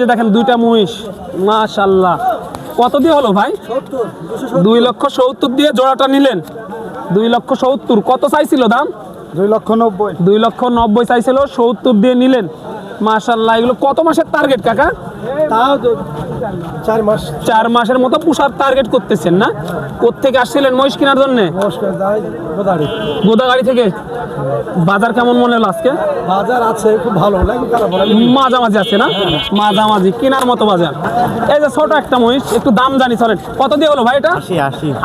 যে দেখেন দুইটা মহিষ মাশাল্লাহ কত দিয়ে হলো ভাই? দুই লক্ষ সত্তর দিয়ে জোড়াটা নিলেন। দুই লক্ষ সত্তর কত চাইছিল দাম? দুই লক্ষ নব্বই। দুই লক্ষ নব্বই চাইছিল সত্তর দিয়ে নিলেন। মাশাল্লাহ এগুলো কত মাসের টার্গেট কাকা? তাও চার মাস। চার মাসের মতো পুষার টার্গেট করতেছেন না? কোথেকে আসছিলেন মহিষ কেনার জন্য? গোদাগাড়ি। থেকে? বাজার কেমন মনে হলো আজকে? বাজার আছে খুব ভালো মাঝামাঝি আছে না? মাঝামাঝি কেনার মতো বাজার। এই যে ছোট একটা মহিষ একটু দাম জানি চলেন কত দিয়ে হলো ভাই এটা?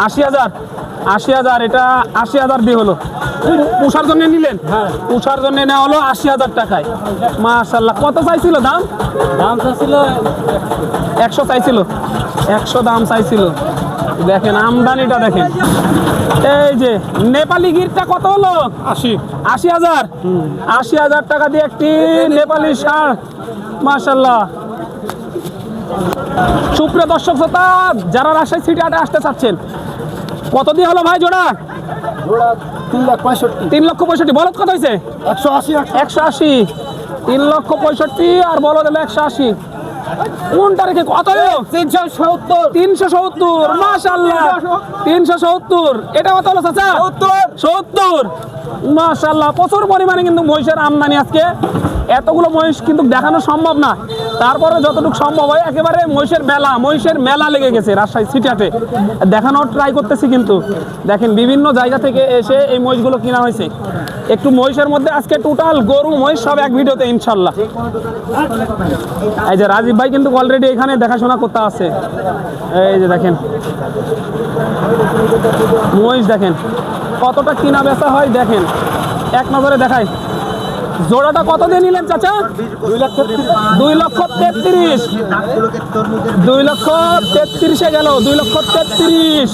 আশি হাজার? আশি হাজার এটা আশি হাজার দিয়ে হলো। পুষার জন্য নিলেন? হ্যাঁ। পুষার জন্য নেওয়া হলো আশি হাজার টাকায়। মাশাল্লাহ কত চাইছিল দাম? দাম ছিল একশো চাইছিল। একশো দাম চাইছিল। দেখেন আমদানিটা দেখেন। এই যে নেপালি গিরটা কত হলো? আশি। আশি হাজার। আশি হাজার টাকা দিয়ে একটি নেপালি ষাঁড় মাশাল্লাহ সুপ্রিয় দর্শক শ্রোতা যারা রাজশাহী সিটি হাটে আসতে চাচ্ছেন কত দিয়ে হলো ভাই জোড়া? তিন লক্ষ পঁয়ষট্টি। বলদ কত হয়েছে? একশো আশি। একশো একশো আশি। তিন লক্ষ পঁয়ষট্টি আর বলদ হলো একশো আশি। কত তিনশো সত্তর। তিনশো সত্তর মাশাল্লাহ তিনশো সত্তর। এটা কত হলো চাচা? সত্তর। মাশাল্লাহ প্রচুর পরিমাণে কিন্তু মহিষের আমদানি আজকে। এতগুলো মহিষ কিন্তু দেখানো সম্ভব না। তারপরে যতটুকু সম্ভব হয় একেবারে মহিষের মেলা মহিষের মেলা লেগে গেছে রাজশাহী সিটিয়াতে দেখানোর ট্রাই করতেছি কিন্তু। দেখেন বিভিন্ন জায়গা থেকে এসে এই মহিষগুলো কিনা হয়েছে। একটু মহিষের মধ্যে আজকে টোটাল গরু মহিষ সব এক ভিডিওতে ইনশাল্লাহ। এই যে রাজীব ভাই কিন্তু অলরেডি এখানে দেখাশোনা করতে আছে এই যে দেখেন। মহিষ দেখেন কতটা কিনা বেচা হয় দেখেন। এক নজরে দেখাই। জোড়াটা কত দিয়ে নিলেন চাচা? দুই লক্ষ তেত্রিশ। দুই লক্ষ তেত্রিশে গেল দুই লক্ষ তেত্রিশ।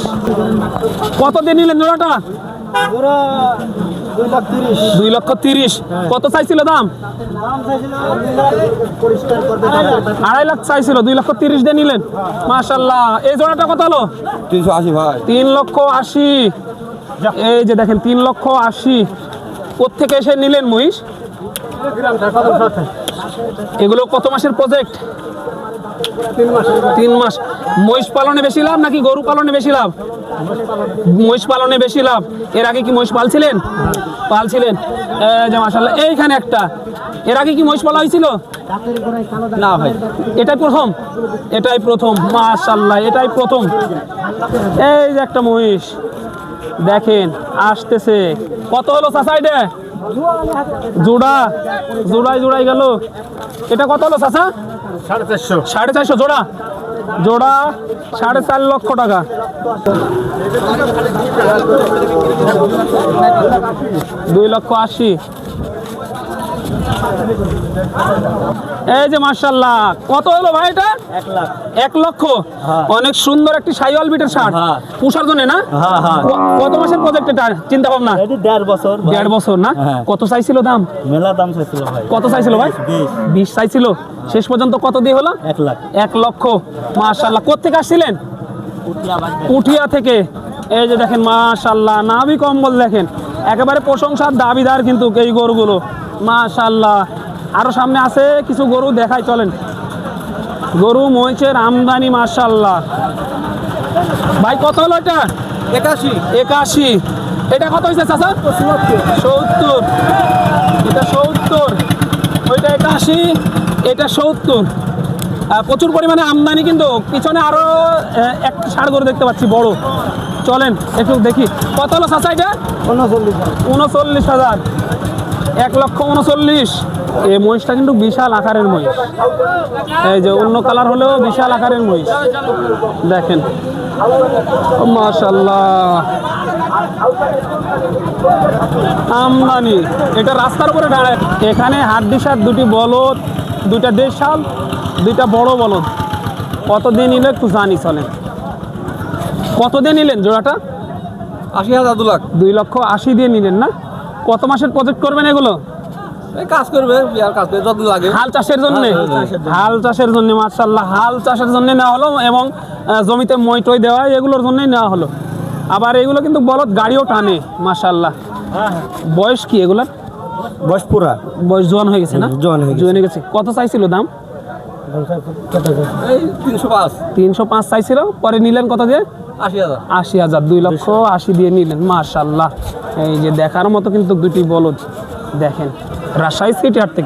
কত দিয়ে নিলেন জোড়াটা? জোড়া দুই লক্ষ তিরিশ। কত চাইছিল দাম? দাম চাইছিল পরিষ্কার করবে আড়াই লাখ চাইছিল দুই লক্ষ তিরিশ দিয়ে নিলেন। মাশাল্লাহ এই জোড়াটা কত হলো? তিনশো আশি ভাই। তিন লক্ষ আশি। এই যে দেখেন তিন লক্ষ আশি। কোথেকে এসে নিলেন মহিষ? এগুলো কত মাসের প্রজেক্ট তিন মাস। মহিষ পালনে বেশি লাভ নাকি গরু পালনে বেশি লাভ? মহিষ পালনে বেশি লাভ। এর আগে কি মহিষ পালছিলেন? পালছিলেন। যে মাসাল্লাহ এইখানে একটা। এর আগে কি মহিষ পালা হয়েছিল? না ভাই। এটাই প্রথম? এটাই প্রথম। মাশাল্লাহ এটাই প্রথম। এই যে একটা মহিষ। দেখেন, আসতেছে। কত হলো এটা? জোড়া। জোড়াই জোড়াই গেল। এটা কত হলো চাচা? সাড়ে চারশো। সাড়ে চারশো জোড়া? জোড়া সাড়ে চার লক্ষ টাকা। দুই লক্ষ আশি। এই যে মার্শাল্লাহ কত হলো ভাই এটা? এক লক্ষ। অনেক সুন্দর একটি সাইওয়াল বিটের শার্ট। হ্যাঁ। পুষার জন্য না? হ্যাঁ হ্যাঁ। কত মাসের প্রজেক্ট এটা? চিন্তা ভাবনা? দেড় বছর দেড় বছর না? হ্যাঁ। কত চাইছিল দাম? মেলা দাম চাইছিল ভাই। কত চাইছিল ভাই? বিশ চাইছিল? শেষ পর্যন্ত কত দিয়ে হলো? এক লাখ। এক লক্ষ। মাশাল্লাহ কোথেকে আসছিলেন? উঠিয়া থেকে। এই যে দেখেন মাশাল্লাহ নাভি কম্বল দেখেন। একেবারে প্রশংসার দাবিদার কিন্তু এই গরুগুলো। মাশাল্লাহ আরও সামনে আছে কিছু গরু দেখাই চলেন। গরু মহিষের আমদানি মাশাল্লাহ ভাই কত হলো এটা? একাশি। একাশি। এটা কত হয়েছে চাচা? সত্তর। এটা সত্তর। ওইটা একাশি। এটা সত্তর। প্রচুর পরিমাণে আমদানি কিন্তু পিছনে আরও আহ, একটা ষাড় গরু দেখতে পাচ্ছি বড়। চলেন একটু দেখি। কত হলো চাচা এটা? উনচল্লিশ উনচল্লিশ হাজার। এক লক্ষ উনচল্লিশ। এই মহিষটা কিন্তু বিশাল আকারের মহিষ। এই যে অন্য কালার হলেও বিশাল আকারের মহিষ। দেখেন। মাশাল্লাহ আমদানি। এটা রাস্তার উপরে দাঁড়ায়। এখানে হাড্ডিসার দুটি বলদ। দুইটা দেশাল দুইটা বড় বলদ। কত দিয়ে নিলে একটু জানি চলেন কত দিয়ে নিলেন জোড়াটা? আশি হাজার দু লাখ। দুই লক্ষ আশি দিয়ে নিলেন না? কত মাসের প্রজেক্ট করবেন এগুলো? কাজ করবে বিয়ার কাজ করবে যত লাগে। হাল চাষের জন্য? হাল চাষের জন্য। মার্শাল্লাহ হাল চাষের জন্য নেওয়া হলো এবং জমিতে মই টই দেওয়া এগুলোর জন্যই নেওয়া হলো। আবার এগুলো কিন্তু বলদ গাড়িও টানে মার্শাল্লাহ বয়স কি এগুলার? বয়স পুরা? বয়স জোয়ান হয়ে গেছে না? জোয়ান হয়ে জোয়ান হয়ে গেছে। কত চাইছিল দাম? তিনশো পাঁচ। চাইছিল পরে নিলেন কত দিয়ে? আশি হাজার। আশি হাজার দুই লক্ষ আশি দিয়ে নিলেন মার্শাল্লাহ এই যে দেখার মতো কিন্তু দুটি বলদ দেখেন। রাজশাহী সিটি হাট থেকে